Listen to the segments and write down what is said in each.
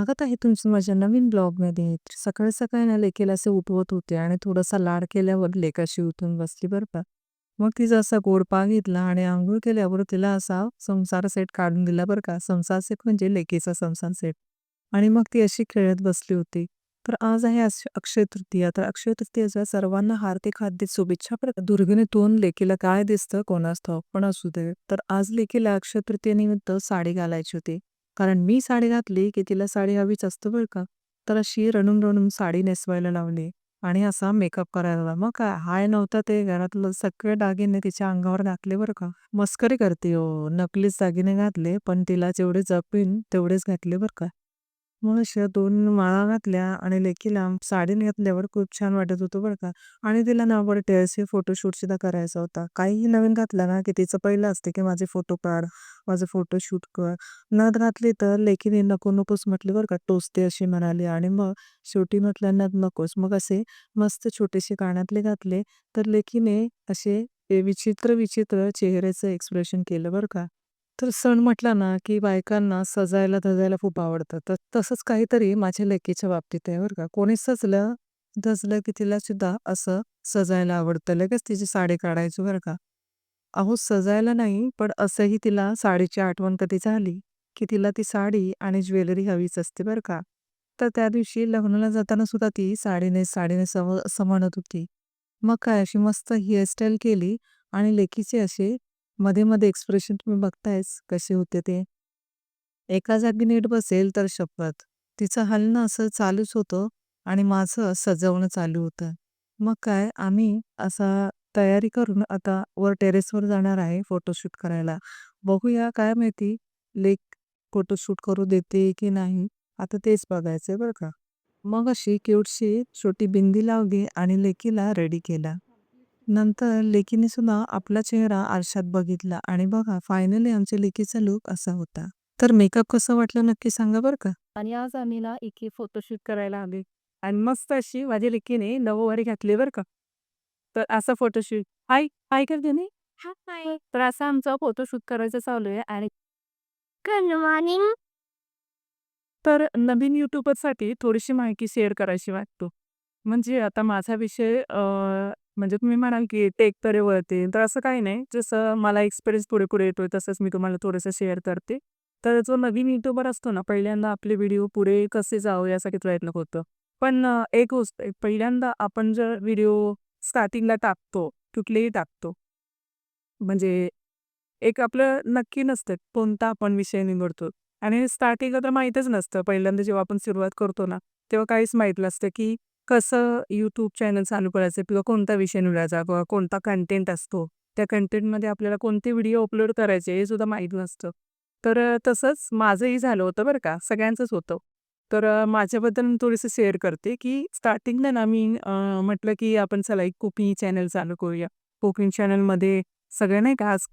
स्वागत आहे तुमचं माझ्या नवीन ब्लॉगमध्ये. सकाळी-सकाळी ना लेकीला असे उठवत होते आणि थोडासा लाड केल्यावर लेकाशी उठून बसली बरं का. मग तिचा असा गोडपा घेतला आणि आंघोळ केल्यावर तिला असा संसार सेट काढून दिला बरं का. संसार सेट म्हणजे लेकीचा संसार सेट. आणि मग ती अशी खेळत बसली होती. तर आज आहे अक्षय तृतीया. तर अक्षय तृतीयाच्या सर्वांना हार्दिक हार्दिक शुभेच्छा प्र का. तोंड लेकीला काय दिसतं कोणास ठाऊक, पण असू दे. तर आज लेकीला अक्षय तृतीयेनिमित्त साडी घालायची होती. कारण मी साडी घातली की तिला साडी हवीच असतो बरं का. तर अशी रणून रणून साडी नेसवायला लावली आणि असा मेकअप करायला लावला. मग काय हाय नव्हता ते घरातलं सगळे दागिने तिच्या अंगावर घातले बरं का. मस्करी करते हो. नकलीच दागिने घातले, पण तिला जेवढे जपीन तेवढेच घातले बरं का. मनुष्य दोन माळा घातल्या आणि लेकीला साडी घातल्यावर खूप छान वाटत होतं बरं का. आणि तिला ना बर्थडेचे फोटोशूट सुद्धा करायचा होता. काहीही नवीन घातला ना की तिचं पहिलं असते की माझे फोटो काढ, माझं फोटोशूट कर. नथ घातली तर लेकीने नको नकोच म्हटली बरं का. टोचते अशी म्हणाली आणि मग शेवटी म्हटलं नथ नकोच. मग असे मस्त छोटेसे कानातले घातले. तर लेकीने असे विचित्र-विचित्र चेहऱ्याचं एक्सप्रेशन केलं बरं का. तर सण म्हटला ना की बायकांना सजायला-धजायला खूप आवडतं. तर तसंच काहीतरी माझ्या लेकीच्या बाबतीत आहे बरं का. कोणी सजलं, धजलं की तिला सुद्धा असं सजायला आवडतं. लगेच तिची साडी काढायची बरं का. अहो सजायला नाही, पण असंही तिला साडीची आठवण कधी झाली की तिला ती साडी आणि ज्वेलरी हवीच असते बरं का. तर त्या दिवशी लग्नाला जाताना सुद्धा ती साडीने साडीने साडी असं म्हणत होती. मग काय अशी मस्त हेअरस्टाईल केली आणि लेकीचे असे मध्ये-मध्ये एक्सप्रेशन तुम्ही बघतायच कसे होते ते. एका जागी नीट बसेल तर शपथ. तिचं हलणं असं चालूच होतं आणि माझं सजवणं चालू होतं. मग काय आम्ही असा तयारी करून आता वर टेरेसवर जाणार आहे फोटोशूट करायला. बघूया काय माहिती लेक फोटोशूट करू देते की नाही. आता तेच बघायचंय बरं का. मग अशी क्यूटशी छोटी बिंदी लावली आणि लेकीला रेडी केला. नंतर लेकीने सुद्धा आपला चेहरा आरशात बघितला आणि बघा फायनली आमच्या लेकीचा लूक असा होता. तर मेकअप कसं वाटलं नक्की सांगा बरं का. आणि आज आम्ही ना इथे फोटोशूट करायला आलोय. आणि मस्त अशी माझ्या लेकीने नऊवारी घातली बरं का. तर असा फोटोशूट हाय हाय कर देणे. हाय. तर असा आमचा फोटोशूट करायचं चालू आहे आणि गुड मॉर्निंग. तर नवीन युट्यूबरसाठी थोडीशी माहिती शेअर करायची वाटतो. म्हणजे आता माझा विषय अ, म्हणजे तुम्ही म्हणाल की टेक तरी वळते. तर असं काही नाही. जसं मला एक्सपिरियन्स पुढे-पुढे येतोय तसंच मी तुम्हाला थोडंसं शेअर करते. तर जो नवीन युट्यूबर असतो ना, पहिल्यांदा आपले व्हिडिओ पुढे कसे जावं यासाठी प्रयत्न करतो. पण एक गोष्ट पहिल्यांदा आपण जर व्हिडिओ स्टार्टिंगला टाकतो, कुठलेही टाकतो. म्हणजे एक आपलं नक्की नसतं कोणता आपण विषय निवडतो. आणि स्टार्टिंगला तर माहीतच नसतं. पहिल्यांदा जेव्हा आपण सुरुवात करतो ना, तेव्हा काहीच माहीत नसतं की कसं यूट्यूब चॅनल चालू करायचं किंवा कोणता विषय निवडायचा किंवा कोणता कंटेंट असतो. त्या कंटेंटमध्ये आपल्याला कोणते व्हिडिओ अपलोड करायचे हे सुद्धा माहीत नसतं. तर तसंच माझंही झालं होतं बरं का. सगळ्यांचंच होतं. तर माझ्याबद्दल मी थोडंसं शेअर करते की स्टार्टिंगला ना मी म्हटलं की आपण चला एक कुकिंग चॅनल चालू करूया. कुकिंग चॅनलमध्ये सगळं नाही का आज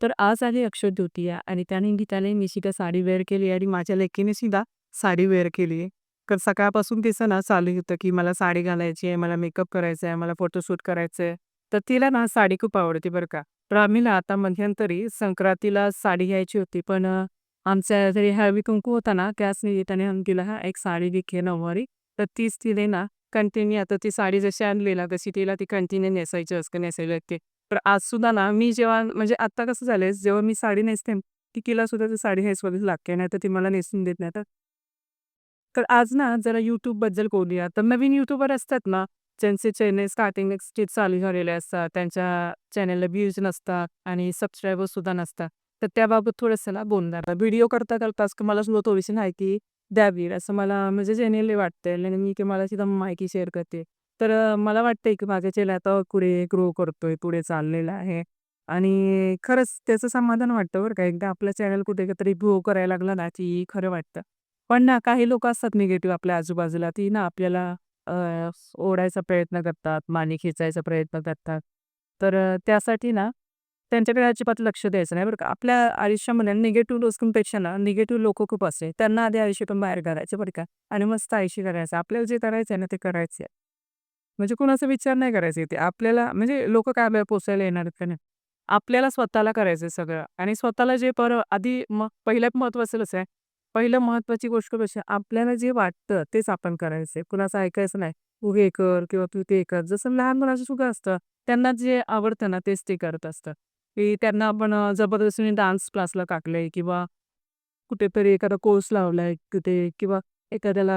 तर आज आली अक्षय द्वितीया आणि त्यानिमित्ताने मी सुद्धा साडी वेअर केली आणि माझ्या लेकीने सुद्धा साडी वेअर केली आहे. तर सकाळपासून तिचं ना चालू होतं की मला साडी घालायची आहे, मला मेकअप करायचा आहे, मला फोटोशूट करायचं आहे. तर तिला ना साडी खूप आवडते बरं का. तर आम्ही ना आता मध्यंतरी संक्रांतीला साडी घ्यायची होती पण अ, आमच्या घरी हळदी-कुंकू होता ना त्याच निमित्ताने आम्ही तिला हा एक साडी घे नऊवारी. तर तीच तिने ना कंटिन्यू आता ती साडी जशी आणली ना तशी तिला ती कंटिन्यू नेसायची असते, नेसायला लागते. तर आज सुद्धा ना मी जेव्हा म्हणजे आता कसं झालंय जेव्हा मी साडी नेसते की तिला सुद्धा ती साडी नेसवावीच लागते. नाहीतर ती मला नेसून देत नाही तर तर आज ना जरा यूट्यूबबद्दल बोलूया. तर नवीन यूट्यूबर असतात ना, ज्यांचे चॅनल स्टार्टिंग स्टेज चालू झालेले असतात. त्यांच्या चॅनलला व्ह्यूज नसतात आणि सबस्क्रायबर सुद्धा नसतात. तर त्याबाबत थोडंसं ना बोलणार व्हिडिओ करता-करताच मला सुद्धा थोडीशी माहिती द्यावी असं मला म्हणजे जेन्युइनली वाटतंय आणि मी मला सुद्धा माहिती शेअर करते. तर मला वाटतंय की माझ्या चेला आता पुढे ग्रो करतोय, पुढे चाललेलं आहे आणि खरंच त्याचं समाधान वाटतं बरं का. एकदा आपला चॅनल काहीतरी ग्रो करायला लागला ना, की खरं वाटतं. पण ना काही लोक असतात निगेटिव्ह आपल्या आजूबाजूला, ती ना आपल्याला अ, ओढायचा प्रयत्न करतात, माने खेचायचा प्रयत्न करतात. तर अ, त्यासाठी ना त्यांच्याकडे अजिबात लक्ष द्यायचं नाही बरं का. आपल्या आयुष्यामध्ये निगेटिव्ह लोकांपेक्षा ना निगेटिव्ह लोक खूप असते. त्यांना आधी आयुष्यातून बाहेर काढायचं बरं का आणि मस्त आयुष्य करायचं. आपल्याला जे करायचं आहे ना ते करायचं आहे. म्हणजे कुणाचा विचार नाही करायचा इथे. आपल्याला म्हणजे लोक काय आपल्याला पोसायला येणार आहेत का नाही. आपल्याला स्वतःला करायचं सगळं आणि स्वतःला जे पर आधी मग पहिल्यात महत्त्वाचं कसं आहे, पहिलं महत्त्वाची गोष्ट कशी आपल्याला जे वाटतं तेच आपण करायचंय. कुणाचं ऐकायचं नाही. तू हे कर किंवा तू ते कर. जसं लहान मुलाचं सुद्धा असतं. त्यांना जे आवडतं ना तेच ते करत असतं की त्यांना आपण जबरदस्तीने डान्स क्लासला टाकलंय किंवा कुठेतरी एखादा कोर्स लावलाय कुठे किंवा एखाद्याला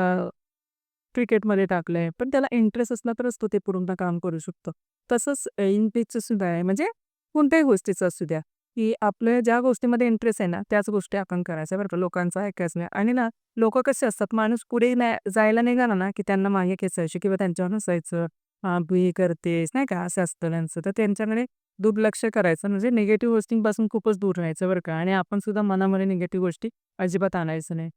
क्रिकेटमध्ये टाकलंय. पण त्याला इंटरेस्ट असला तरच तो ते पूर्ण काम करू शकतो. तसंच इंग्लिशचं सुद्धा आहे. म्हणजे कोणत्याही गोष्टीचं असू द्या, की आपल्या ज्या गोष्टीमध्ये इंटरेस्ट आहे ना, त्याच गोष्टी आपण करायच्या बरं का. लोकांचं ऐकायचं नाही आणि ना लोक कसे असतात, माणूस पुढे नाही जायला निघाला ना, की त्यांना मागे खेचायची किंवा त्यांच्यावर नसायचं हां, तू करतेस नाही का, असं असतं त्यांचं. तर त्यांच्याकडे दुर्लक्ष करायचं म्हणजे निगेटिव्ह गोष्टींपासून खूपच दूर राहायचं बरं का आणि आपण सुद्धा मनामध्ये निगेटिव्ह गोष्टी अजिबात आणायचं नाही.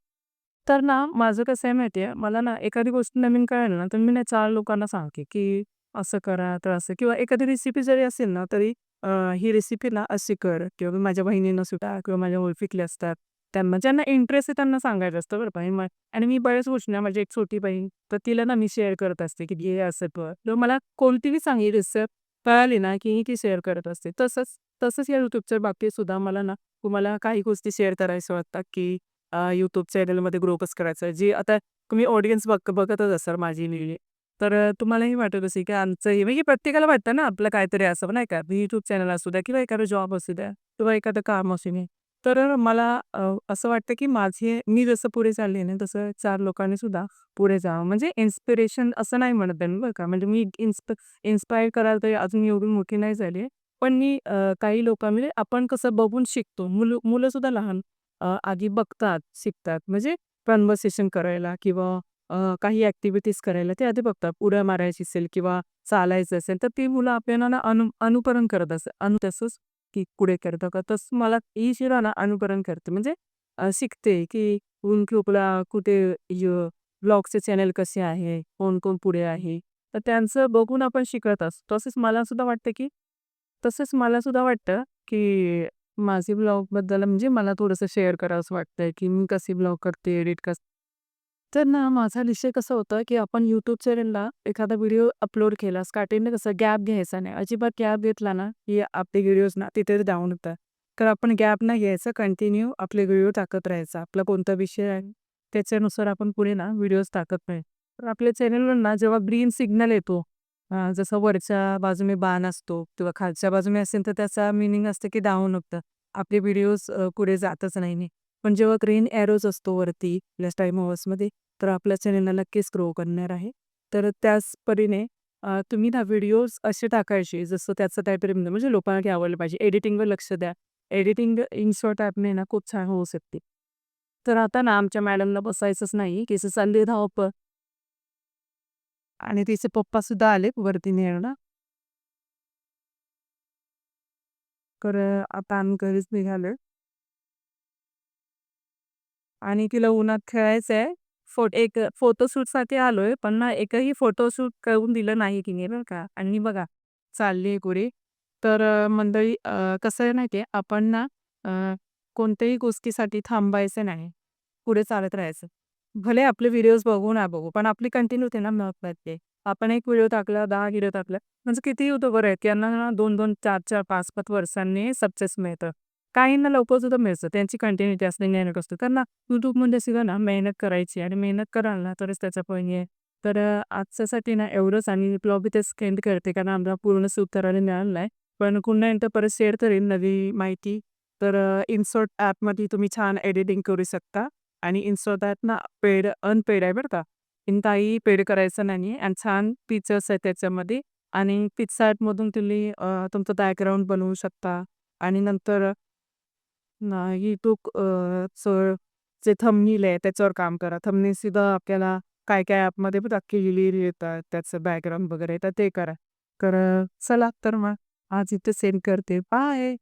तर ना माझं कसं आहे माहिती आहे, मला ना एखादी गोष्ट नवीन कळेल ना, तर मी ना चार लोकांना सांगते, की असं करा, तर असं किंवा एखादी रेसिपी जरी असेल ना, तरी अ, ही रेसिपी ना अशी कर किंवा मी माझ्या बहिणींना सुद्धा किंवा माझ्या ओळखीतले असतात. त्यांना ज्यांना इंटरेस्ट आहे त्यांना सांगायचं असतं बरं का. आणि मग आणि मी बऱ्याच गोष्टी ना माझी एक छोटी बहीण, तर तिला ना मी शेअर करत असते, की हे असं कर. तर मला कोणतीही चांगली रेसिपी कळाली ना, की ती शेअर करत असते. तसंच तसंच या YouTubeच्या बाबतीत सुद्धा मला ना तुम्हाला काही गोष्टी शेअर करायच्या वाटतात, की अ, YouTube चॅनलमध्ये ग्रो कसं करायचं. जी आता तुम्ही ऑडियन्स बघ बघतच असाल माझी तर तुम्हालाही वाटत असेल, की आमचं हे म्हणजे प्रत्येकाला वाटतं ना आपलं काहीतरी असावं नाही का. यूट्यूब चॅनल असू द्या किंवा एखादा जॉब असू द्या किंवा एखादं काम असू नये तर मला असं वाटतं, की माझे मी जसं पुढे चालले ना, तसं चार लोकांनी सुद्धा पुढे जावं. म्हणजे इन्स्पिरेशन असं नाही म्हणत आहे बरं का. म्हणजे मी इन्स्प इन्स्पायर करायला तर अजून एवढी मोठी नाही झाली पण मी काही लोकं म्हणजे आपण कसं बघून शिकतो. मुलं मुलं सुद्धा लहान आधी बघतात, शिकतात. म्हणजे कन्व्हर्सेशन करायला किंवा अ, काही ॲक्टिव्हिटीज करायला ते आधी बघतात. उड्या मारायची असेल किंवा चालायचं असेल, तर ती मुलं आपल्याला ना अनु अनुकरण करत असतात. अनु तसंच की पुढे करतं का तसं मला ही शिरा ना अनुकरण करते. म्हणजे अ, शिकते की YouTubeला कुठे य चॅनल कसे आहे, कोण-कोण पुढे आहे. तर त्यांचं बघून आपण शिकत असतो. तसंच मला सुद्धा वाटतं, की तसंच मला सुद्धा वाटतं, की माझी ब्लॉगबद्दल म्हणजे मला थोडंसं शेअर करावंसं वाटतंय, की मी कसे ब्लॉग करते, एडिट कसं तर ना माझा विषय कसा होता, की आपण यूट्यूब चॅनलला एखादा व्हिडिओ अपलोड केला, स्टार्टिंगला कसं गॅप घ्यायचा नाही. अजिबात गॅप घेतला ना, की आपले व्हिडिओज ना तिथे डाऊन होतात. तर आपण गॅप नाही घ्यायचा, कंटिन्यू आपले व्हिडिओ टाकत राहायचा. आपला कोणता विषय आहे, त्याच्यानुसार आपण पुढे ना व्हिडिओज टाकत नाही. तर आपल्या चॅनलवर ना जेव्हा ग्रीन सिग्नल येतो, जसं वरच्या बाजूने बाण असतो किंवा खालच्या बाजूने असेल, तर त्याचा मीनिंग असतं, की डाऊन होतं. आपले व्हिडिओज पुढे जातच नाही. पण जेव्हा ग्रीन एरोज असतो वरती आपल्या टाईम अवर्समध्ये, तर आपल्या चॅनलला नक्कीच ग्रो करणार आहे. तर त्याच परीने तुम्ही ना व्हिडिओज असे टाकायचे जसं त्याचं काहीतरी म्हणजे, म्हणजे लोकांना की आवडलं पाहिजे. एडिटिंगवर लक्ष द्या. एडिटिंग इनशॉर्ट ॲपने ना खूप छान होऊ शकते. तर आता ना आमच्या मॅडमला बसायचंच नाही, केस चालली धावप आणि तिचे पप्पा सुद्धा आले वरती न्यायला. तर आता आम्ही घरीच निघालं आणि तिला उन्हात खेळायचंय. फो एक फोटोशूटसाठी आलोय, पण ना एकही फोटोशूट करून दिलं नाही तिने बरं का. आणि बघा चालली आहे पुढे. तर मंडळी कसं आहे माहिती आपण ना कोणत्याही गोष्टीसाठी थांबायचं नाही. पुढे चालत राहायचं. भले आपले व्हिडिओज बघू ना बघू, पण आपली कंटिन्यू ते ना महत्त्वाची आपण एक व्हिडिओ टाकला, दहा व्हिडिओ टाकला, म्हणजे किती यूट्यूबर आहेत, त्यांना ना 2-2, 4-4, 5-5 वर्षांनी सक्सेस मिळतं. काहींना लवकर सुद्धा मिळतं. त्यांची कंटिन्युटी असते, मेहनत असतो तर ना म्हणजे सुद्धा ना मेहनत करायची आणि मेहनत कराल ना तरच त्याचं पण आहे तर आजच्यासाठी ना एवढंच आणि ब्लॉग इथेच स्केंड करते, कारण आम्हाला पूर्ण उत्तराने मिळालं नाही. पण पुन्हा एकदा परत शेअर करेन नवी माहिती. तर अ, ॲपमध्ये तुम्ही छान एडिटिंग करू शकता आणि इनशॉर्ट ॲप ना पेड अनपेड आहे बरं का. इन काही पेड करायचं नाही आणि छान फीचर्स आहेत त्याच्यामध्ये आणि पिक्सार्टमधून तुम्ही तुमचं बॅकग्राऊंड बनवू शकता आणि नंतर नाही तो अ, चं जे थंबनेल आहे त्याच्यावर काम करा. थंबनेल सुद्धा आपल्याला काय-काय ॲपमध्ये बघा क्लिअर येतात, त्याचं बॅकग्राऊंड वगैरे तर ते करा. तर अ, चला तर मग आज इथे सेंड करते. बाय.